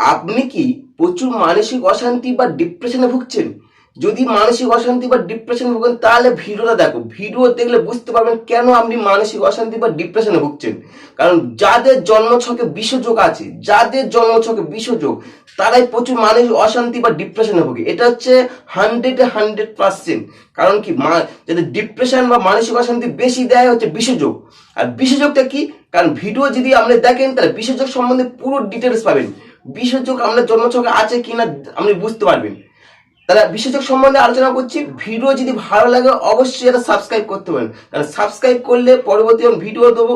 আপনি কি প্রচুর মানসিক অশান্তি বা ডিপ্রেশনে ভুগছেন? যদি মানসিক অশান্তি বা ডিপ্রেশনে ভুগেন, তাহলে ভিডিওটা দেখো ভিডিও দেখলে বুঝতে পারবেন কেন আপনি মানসিক অশান্তি বা ডিপ্রেশনে ভুগছেন। কারণ যাদের জন্মছকে বিষযোগ আছে, যাদের জন্মছকে বিষযোগ, তারাই প্রচুর মানুষ অশান্তি বা ডিপ্রেশনে ভোগে। এটা হচ্ছে হান্ড্রেডে হান্ড্রেড পার্সেন্ট কারণ কি? যাদের ডিপ্রেশন বা মানসিক অশান্তি বেশি দেয়, হচ্ছে বিষযোগ। আর বিষযোগটা কি? কারণ ভিডিও যদি আপনি দেখেন, তাহলে বিষযোগ সম্বন্ধে পুরো ডিটেলস পাবেন। বিষযোগ আপনার জন্মছকে আছে কিনা আপনি বুঝতে পারবেন। তাহলে বিশেষক সম্বন্ধে আলোচনা করছি। ভিডিও যদি ভালো লাগে, অবশ্যই এটা সাবস্ক্রাইব করতে পারেন। কারণ সাবস্ক্রাইব করলে পরবর্তী ভিডিও দেবো,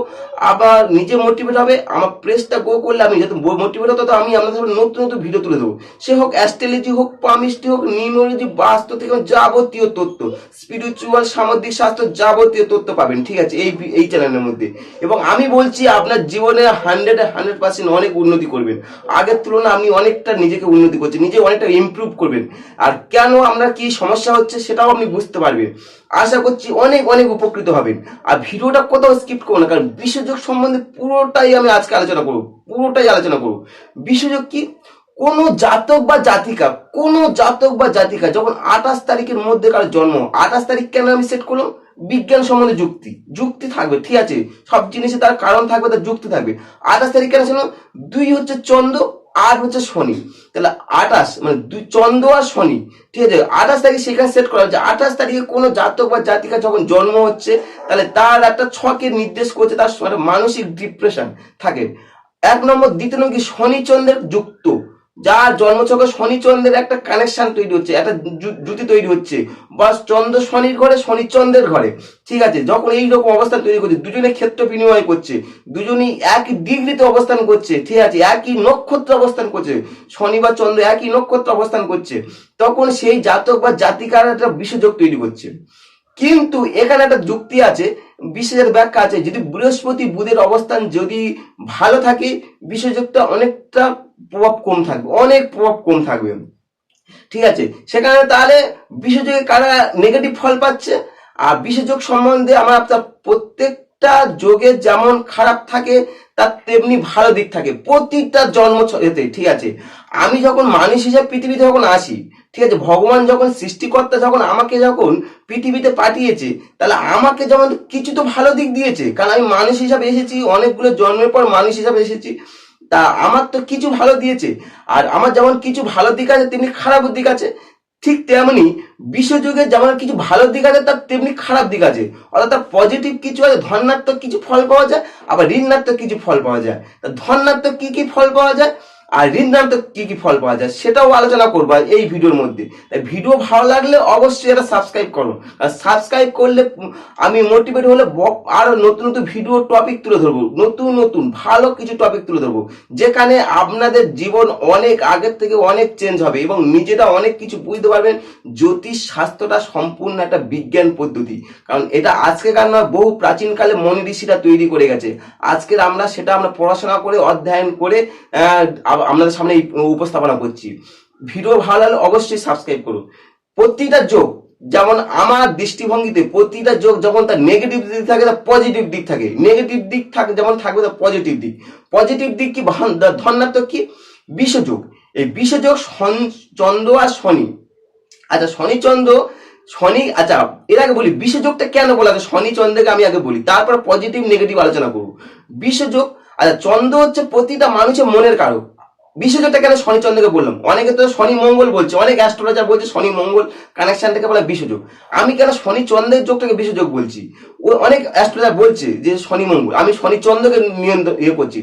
আবার নিজে মোটিভেট হবে, আমার প্রেসটা গো করলে আমি যত মোটিভেট হতো তো আমি আপনাদের নতুন নতুন ভিডিও তুলে দেবো। সে হোক অ্যাস্ট্রোলজি হোক পামিস্ট্রি হোক নিউমোলজি বাস্তু থেকে যাবতীয় তথ্য স্পিরিচুয়াল সামুদ্রিক স্বাস্থ্য যাবতীয় তথ্য পাবেন, ঠিক আছে, এই এই চ্যানেলের মধ্যে। এবং আমি বলছি, আপনার জীবনে হান্ড্রেড হান্ড্রেড পার্সেন্ট অনেক উন্নতি করবেন। আগের তুলনায় আপনি অনেকটা নিজেকে উন্নতি করছেন, নিজে অনেকটা ইমপ্রুভ করবেন। আর কেন আমরা কি সমস্যা হচ্ছে সেটাও আপনি বুঝতে পারবেন। আশা করছি অনেক অনেক উপকৃত হবেন। আর ভিডিওটা কোথাও স্কিপ করব না, কারণ বিশ্বযোগ সম্বন্ধে পুরোটাই আমি আজকে আলোচনা করব, পুরোটাই আলোচনা করব। বিশ্বযোগ কি? কোন জাতক বা জাতিকা, কোন জাতক বা জাতিকা যখন আঠাশ তারিখের মধ্যে কার জন্ম, আঠাশ তারিখ কেন আমি সেট করলাম? বিজ্ঞান সম্বন্ধে যুক্তি যুক্তি থাকবে, ঠিক আছে? সব জিনিসে তার কারণ থাকবে, তার যুক্তি থাকবে। আঠাশ তারিখ কেন ছিল? দুই হচ্ছে চন্দ্র আর হচ্ছে শনি। তাহলে আঠাশ মানে দুই চন্দ্র আর শনি, ঠিক আছে? আঠাশ তারিখে সেখানে সেট করা হচ্ছে আঠাশ তারিখে কোনো জাতক বা জাতিকা যখন জন্ম হচ্ছে, তাহলে তার একটা ছকে নির্দেশ করছে, তার একটা মানসিক ডিপ্রেশন থাকে। এক নম্বর, দ্বিতীয় নম্বর কি শনি চন্দ্রের যুক্ত। যার জন্মছকে শনি চন্দ্রের একটা কানেকশন তৈরি হচ্ছে, একটা জুতি তৈরি হচ্ছে। বা চন্দ্র শনির ঘরে, শনি চন্দ্রের ঘরে। ঠিক আছে? যখন এই রকম অবস্থান তৈরি করছে, দুজনে ক্ষেত্র বিনিময় করছে, দুজনেই একই ডিগ্রিতে অবস্থান করছে, ঠিক আছে? একই নক্ষত্র অবস্থান করছে, শনি বা চন্দ্র একই নক্ষত্র অবস্থান করছে, তখন সেই জাতক বা জাতিকার একটা বিশ্বযোগ তৈরি করছে। কিন্তু এখানে একটা যুক্তি আছে, বিশেষের ব্যাখ্যা আছে, যদি বৃহস্পতি বুধের অবস্থান যদি ভালো থাকে বিশ্বযোগটা অনেকটা প্রভাব কম থাকবে, অনেক প্রভাব কম থাকবে। ঠিক আছে? সেখানে তাহলে বিশ্বযোগে কারা নেগেটিভ ফল পাচ্ছে? আর বিশ্বযোগ সম্বন্ধে আমরা আপনার প্রত্যেকটা যোগে যেমন খারাপ থাকে, তার তেমনি ভালো দিক থাকে। প্রতিটা জন্ম এতে, ঠিক আছে? আমি যখন মানুষ হিসেবে পৃথিবীতে যখন আসি, ঠিক আছে? ভগবান যখন সৃষ্টিকর্তা যখন আমাকে যখন পৃথিবীতে পাঠিয়েছে, তাহলে আমাকে যেমন কিছু তো ভালো দিক দিয়েছে। কারণ আমি মানুষ হিসাবে এসেছি, অনেকগুলো জন্মের পর মানুষ হিসাবে এসেছি। তা আমার তো কিছু ভালো দিয়েছে। আর আমার যেমন কিছু ভালো দিক আছে, তেমনি খারাপ দিক আছে। ঠিক তেমনি বিশ্বযুগে যেমন কিছু ভালো দিক আছে, তার তেমনি খারাপ দিক আছে। অর্থাৎ তার পজিটিভ কিছু আছে, ধনাত্মক কিছু ফল পাওয়া যায়, আবার ঋণাত্মক কিছু ফল পাওয়া যায়। তা ধনাত্মক কি কি ফল পাওয়া যায়? আর ঋণাত্মক কি কি ফল পাওয়া যায় সেটাও আলোচনা করব এই ভিডিওর মধ্যে। তাই ভিডিও ভালো লাগলে অবশ্যই এটা সাবস্ক্রাইব করো। আর সাবস্ক্রাইব করলে আমি মোটিভেট হলে ব- আরও নতুন নতুন ভিডিও টপিক তুলে ধরবো। নতুন নতুন ভালো কিছু টপিক তুলে ধরবো। যেখানে আপনাদের জীবন অনেক আগের থেকে অনেক চেঞ্জ হবে এবং নিজেরা অনেক কিছু বুঝতে পারবেন জ্যোতিষ শাস্ত্রটা সম্পূর্ণ একটা বিজ্ঞান পদ্ধতি। কারণ এটা আজকেকার নয়, বহু প্রাচীনকালে মনি ঋষিরা তৈরি করে গেছে। আজকের আমরা সেটা আমরা পড়াশোনা করে, অধ্যয়ন করে আপনাদের সামনে উপস্থাপনা করছি। ভিডিও ভালো লাগলে অবশ্যই সাবস্ক্রাইব করুন। প্রতিটা যোগ, যেমন আমার দৃষ্টিভঙ্গিতে প্রতিটা যোগ যখন তার নেগেটিভ দিক থাকে, তার পজিটিভ দিক থাকে। নেগেটিভ দিক থাকে, যেমন থাকবে তার পজিটিভ দিক। পজিটিভ দিক কি? ধনাত্মক কি? বিশ্বযোগ এই শন- চন্দ্র আর শনি। আচ্ছা শনি, চন্দ্র, শনি আচ্ছা এর আগে বলি বিশ্বযোগটা কেন বলা হয় শনি, চন্দ্রকে আমি আগে বলি। তারপর পজিটিভ নেগেটিভ আলোচনা করব। বিশ্বযোগ আচ্ছা চন্দ্র হচ্ছে প্রতিটা মানুষের মনের কারক। বিশ্বযোগটা কেন শনি চন্দ্রকে বললাম? অনেকে তো শনি মঙ্গল বলছে, অনেক অ্যাস্ট্রোলজার বলছে শনি মঙ্গল কানেকশনটাকে বলা বিশ্বযোগ। আমি কেন শনি চন্দ্রের যোগটাকে বিশ্বযোগ বলছি? ও অনেক অ্যাস্ট্রোলজার বলছে যে শনি মঙ্গল আমি শনি চন্দ্রকে নিয়ন্ত্রণ ইয়ে করছি।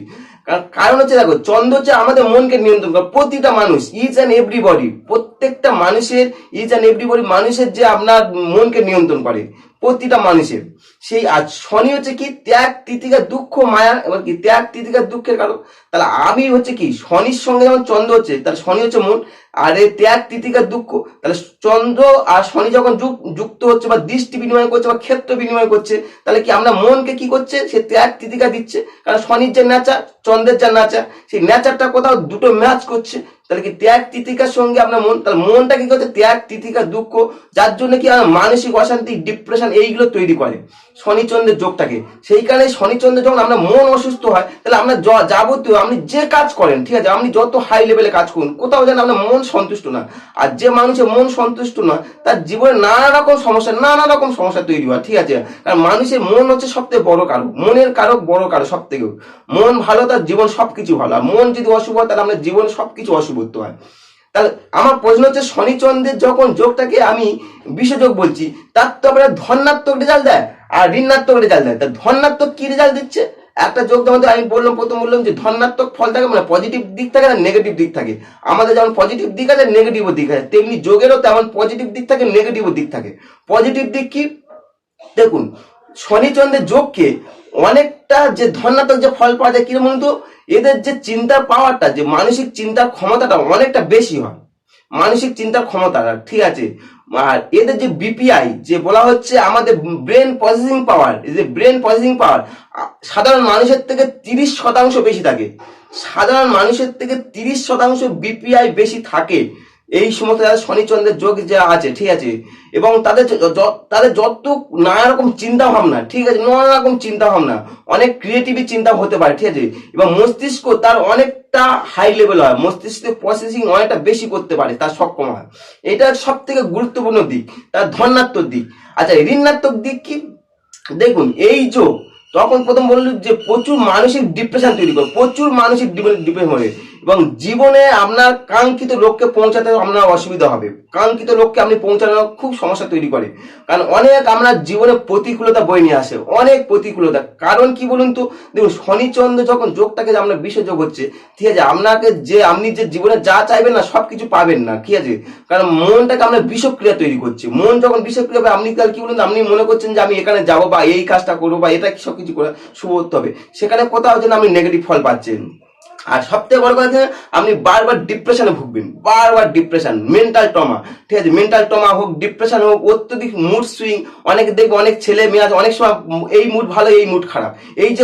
কারণ হচ্ছে দেখো, চন্দ্র হচ্ছে আমাদের মনকে নিয়ন্ত্রণ করে। প্রতিটা মানুষ ইচ অ্যান্ড এভরিবডি প্রত্যেকটা মানুষের ইচ অ্যান্ড এভরিবডি মানুষের যে আপনার মনকে নিয়ন্ত্রণ করে। প্রতিটা মানুষের। সেই আজ শনি হচ্ছে কি, ত্যাগ, তিতিকা, দুঃখ, মায়া, এবার কি ত্যাগ, তিতিকা, দুঃখের কারণ। তাহলে আমি হচ্ছে কি, শনির সঙ্গে যেমন চন্দ্র হচ্ছে, তাহলে শনি হচ্ছে মন আর এই ত্যাগ, তিতিকা, দুঃখ, তাহলে চন্দ্র আর শনি যখন যুক- যুক্ত হচ্ছে বা দৃষ্টি বিনিময় করছে বা ক্ষেত্র বিনিময় করছে, তাহলে কি আমরা মনকে কি করছে, সে ত্যাগ, তিতিকা দিচ্ছে। কারণ শনির যে নেচার চন্দ্রের যে নেচার সেই নেচারটা কোথাও দুটো ম্যাচ করছে। তাহলে কি ত্যাগ তিতিকার সঙ্গে আপনার মন তাহলে মনটা কি করছে? ত্যাগ, তিতিকা, দুঃখ, যার জন্য কি মানসিক অশান্তি ডিপ্রেশন এইগুলো তৈরি করে। শনিচন্দ্রের যোগটাকে। সেই কারণে শনিচন্দ্র যখন আমরা মন অসুস্থ হয়, তাহলে আমরা যাবতীয় আপনি যে কাজ করেন, ঠিক আছে? আপনি যত হাই লেভেলে কাজ করুন, কোথাও যেন আপনার মন সন্তুষ্ট না। আর যে মানুষের মন সন্তুষ্ট না তার জীবনে নানা রকম সমস্যা, নানা রকম সমস্যা তৈরি হয়, ঠিক আছে? কারণ মানুষের মন হচ্ছে সবথেকে বড় কারক। মনের কারক বড় কারক সব থেকে মন ভালো, তার জীবন সব কিছু ভালো। আর মন যদি অশুভ হয়, তাহলে আমাদের জীবনে সবকিছু অশুভত্ব হয়। তাহলে আমার প্রশ্ন হচ্ছে, শনিচন্দ্রের যখন যোগটাকে আমি বিশ্বযোগ বলছি, তার তো আমরা ধনাত্মক রেজাল্ট দেয়। আর ঋণাত্মক রেজাল্ট দেয়। তা ধনাত্মক কি রেজাল্ট দিচ্ছে? একটা যোগ যেমন আমি বললাম, প্রথম বললাম যে ধনাত্মক ফল থাকে মানে পজিটিভ দিক থাকে আর নেগেটিভ দিক থাকে। আমাদের যেমন পজিটিভ দিক আছে নেগেটিভও দিক আছে। তেমনি যোগেরও তেমন পজিটিভ দিক থাকে নেগেটিভও দিক থাকে। পজিটিভ দিক কি? দেখুন, শনিচন্দ্রের যোগকে অনেকটা যে ধনাত্মক যে ফল পাওয়া যায়, কীরকম তো? এদের যে চিন্তার পাওয়ারটা যে মানসিক চিন্তার ক্ষমতাটা অনেকটা বেশি হয়। মানসিক চিন্তার ক্ষমতা ঠিক আছে? আর এদের যে বিপিআই যে বলা হচ্ছে আমাদের ব্রেন প্রসেসিং পাওয়ার এই যে ব্রেন প্রসেসিং পাওয়ার সাধারণ মানুষের থেকে তিরিশ শতাংশ বেশি থাকে। সাধারণ মানুষের থেকে তিরিশ শতাংশ বিপিআই বেশি থাকে। এই সমস্ত শনিচন্দ্রের যোগ যা আছে, ঠিক আছে? এবং তাদের তাদের যত নানা রকম চিন্তা ভাবনা ঠিক আছে? নানা রকম চিন্তা ভাবনা অনেক ক্রিয়েটিভ চিন্তা হতে পারে, ঠিক আছে? এবং মস্তিষ্ক তার অনেকটা হাই লেভেল হয়। মস্তিষ্কের প্রসেসিং অনেকটা বেশি করতে পারে, তার সক্ষম হয়। এটা সব থেকে গুরুত্বপূর্ণ দিক, তার ধনাত্মক দিক। আচ্ছা ঋণাত্মক দিক কি? দেখুন, এই যোগ, তখন প্রথম বলল যে প্রচুর মানসিক ডিপ্রেশন তৈরি করে, প্রচুর মানসিক ডিপ্রেশন হবে এবং জীবনে আপনার কাঙ্ক্ষিত লক্ষ্যে পৌঁছাতে আপনার অসুবিধা হবে। কাঙ্ক্ষিত লক্ষ্যে আপনি পৌঁছানো খুব সমস্যা তৈরি করে। কারণ অনেক আমরা জীবনে প্রতিকূলতা বয়ে নিয়ে আসে। অনেক প্রতিকূলতা। কারণ কি বলুন তো? দেখুন, শনিচন্দ্র যখন যোগটাকে যে আমরা বিশ্বযোগ হচ্ছে, ঠিক আছে, আপনাকে যে আপনি যে জীবনে যা চাইবেন না সব কিছু পাবেন না, ঠিক আছে? কারণ মনটাকে আমরা বিষক্রিয়া তৈরি করছি। মন যখন বিষক্রিয়া হবে, আপনি তাহলে কি বলুন আপনি মনে করছেন যে আমি এখানে যাব বা এই কাজটা করব বা এটা সব কিছু করে শুভ করতে হবে। সেখানে কোথাও যেন আপনি নেগেটিভ ফল পাচ্ছেন। আর সবথেকে বড় কথা আপনি বারবার ডিপ্রেশনে ভুগবেন, বারবার ডিপ্রেশন মেন্টাল টমা ঠিক আছে? মেন্টাল টমা হোক ডিপ্রেশন হোক, অত্যধিক মুড সুইং অনেক দেখবে অনেক ছেলে মেয়ে আছে, অনেক সময় এই মুড ভালো, এই মুড খারাপ। এই যে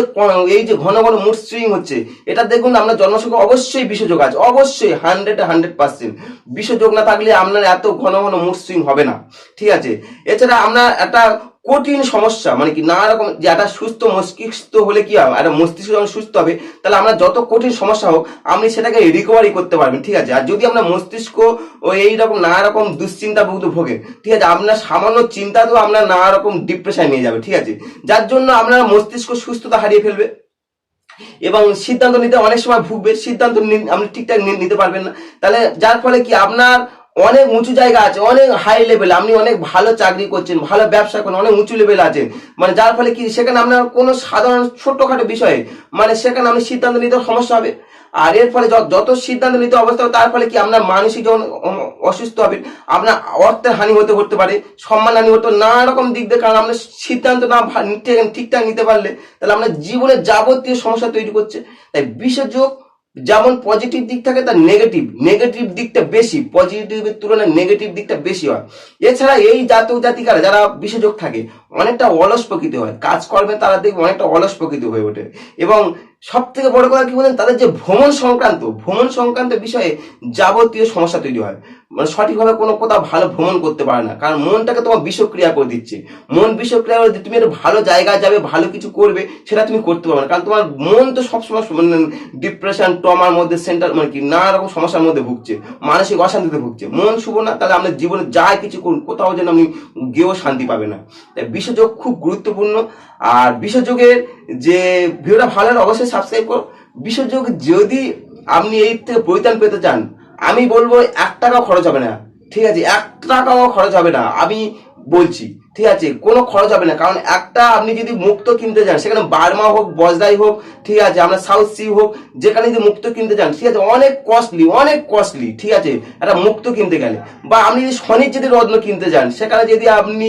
এই যে ঘন ঘন মুড সুইং হচ্ছে, এটা দেখুন আপনার জন্মসংখ্যা অবশ্যই বিশ্বযোগ আছে, অবশ্যই হান্ড্রেড হান্ড্রেড পার্সেন্ট বিশ্বযোগ না থাকলে আপনার এত ঘন ঘন মুড সুইং হবে না, ঠিক আছে? এছাড়া আমরা একটা কঠিন সমস্যা মানে কি নানা রকম যে একটা সুস্থ মস্তিষ্ক হলে কি হবে? একটা মস্তিষ্ক যখন সুস্থ হবে, তাহলে আমরা যত কঠিন সমস্যা হোক, আপনি সেটাকে রিকভারি করতে পারবেন, ঠিক আছে? আর যদি আপনার মস্তিষ্ক এইরকম নানা রকম দুশ্চিন্তা ভুগতে ভোগে, ঠিক আছে? আপনার সামান্য চিন্তা তো আপনার নানা রকম ডিপ্রেশন নিয়ে যাবে, ঠিক আছে? যার জন্য আপনার মস্তিষ্ক সুস্থতা হারিয়ে ফেলবে এবং সিদ্ধান্ত নিতে অনেক সময় ভুগবে, সিদ্ধান্ত আপনি ঠিকঠাক নিতে পারবেন না। তাহলে যার ফলে কি আপনার অনেক উঁচু জায়গা আছে, অনেক হাই লেভেল আপনি অনেক ভালো চাকরি করছেন, ভালো ব্যবসা করেন, অনেক উঁচু লেভেল আছেন। মানে যার ফলে কি, সেখানে আপনার কোনো সাধারণ ছোট্টখাটো বিষয়ে মানে সেখানে আপনি সিদ্ধান্ত নিতে সমস্যা হবে। আর এর ফলে যত- সিদ্ধান্ত নিতে অবস্থা হবে, তার ফলে কি, আপনার মানসিক যখন অসুস্থ হবেন, আপনার অর্থের হানি হতে হতে পারে, সম্মান হানি হতে, নানা রকম দিক দিয়ে কারণ আপনার সিদ্ধান্ত না ঠিকঠাক নিতে পারলে, তাহলে আপনার জীবনের যাবতীয় সমস্যা তৈরি করছে। তাই বিশ্বযোগ যেমন পজিটিভ দিক থাকে তার নেগেটিভ নেগেটিভ দিকটা বেশি পজিটিভের তুলনায় নেগেটিভ দিকটা বেশি হয়। এছাড়া এই জাতক জাতিকারা যারা বিশেষক থাকে, অনেকটা অলস প্রকৃতি হয়। কাজকর্মে তারা দেখবে অনেকটা অলস প্রকৃতি হয়ে ওঠে। এবং সব থেকে বড় কথা কি বলেন? তাদের যে ভ্রমণ সংক্রান্ত ভ্রমণ সংক্রান্ত বিষয়ে যাবতীয় সমস্যা তৈরি হয়। মানে সঠিকভাবে কোনো কোথাও ভালো ভ্রমণ করতে পারে না। কারণ মনটাকে তোমার বিষক্রিয়া করে দিচ্ছে। মন বিষক্রিয়া করে তুমি একটা ভালো জায়গায় যাবে, ভালো কিছু করবে, সেটা তুমি করতে পারবে না। কারণ তোমার মন তো সবসময় মানে ডিপ্রেশন টমার মধ্যে সেন্টার মানে কি নানা রকম সমস্যার মধ্যে ভুগছে। মানসিক অশান্তিতে ভুগছে। মন শুভ না, তাহলে আমরা জীবনে যা কিছু করুন, কোথাও যেন আপনি গিয়েও শান্তি পাবে না। তাই বিশ্বযোগ খুব গুরুত্বপূর্ণ। আর বিশ্বযোগের যে ভিডিওটা ভালো হলে অবশ্যই সাবস্ক্রাইব করো। বিশ্বযুগ যদি আপনি এই থেকে পরিত্রাণ পেতে চান, আমি বলব এক টাকাও খরচ হবে না। ঠিক আছে এক টাকাও খরচ হবে না, আমি বলছি, ঠিক আছে, কোনো খরচ হবে না, কারণ একটা আপনি যদি মুক্ত কিনতে যান, সেখানে বার্মা হোক বজরাই হোক, ঠিক আছে, আমরা সাউথ সি হোক, যেখানে যদি মুক্ত কিনতে যান, ঠিক আছে, অনেক কস্টলি অনেক কস্টলি ঠিক আছে, একটা মুক্ত কিনতে গেলে। বা আপনি যদি শনির যদি রত্ন কিনতে যান, সেখানে যদি আপনি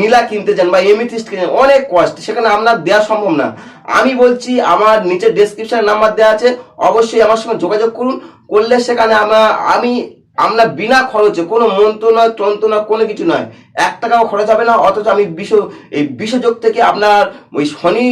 নীলা কিনতে যান বা এমিথিস্ট কিনতে অনেক কস্ট সেখানে আপনার দেওয়া সম্ভব না। আমি বলছি, আমার নিচে ডেসক্রিপশন নাম্বার দেওয়া আছে, অবশ্যই আমার সঙ্গে যোগাযোগ করুন, করলে সেখানে আমি আমরা বিনা খরচে কোনো মন্ত্র নয় তন্ত্র নয় কোনো কিছু নয়। এক টাকাও খরচ হবে না, অথচ আমি বিষ এই বিষযোগ থেকে আপনার ওই শনি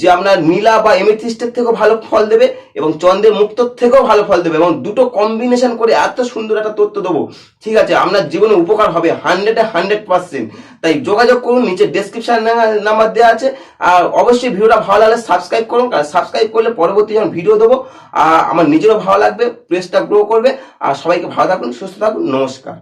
যে আপনার নীলা বা এমেথিস্টের থেকেও ভালো ফল দেবে এবং চন্দ্রের মুক্তর থেকেও ভালো ফল দেবে এবং দুটো কম্বিনেশন করে এত সুন্দর একটা তথ্য দেবো। ঠিক আছে, আপনার জীবনে উপকার হবে হান্ড্রেডে হান্ড্রেড পার্সেন্ট তাই যোগাযোগ করুন, নিচে ডেসক্রিপশন নাম্বার দেওয়া আছে। আর অবশ্যই ভিডিওটা ভালো লাগলে সাবস্ক্রাইব করুন, কারণ সাবস্ক্রাইব করলে পরবর্তী যখন ভিডিও দেবো আর আমার নিজেরও ভালো লাগবে প্রেসটা গ্রো করবে। আর সবাইকে ভালো থাকুন, সুস্থ থাকুন, নমস্কার।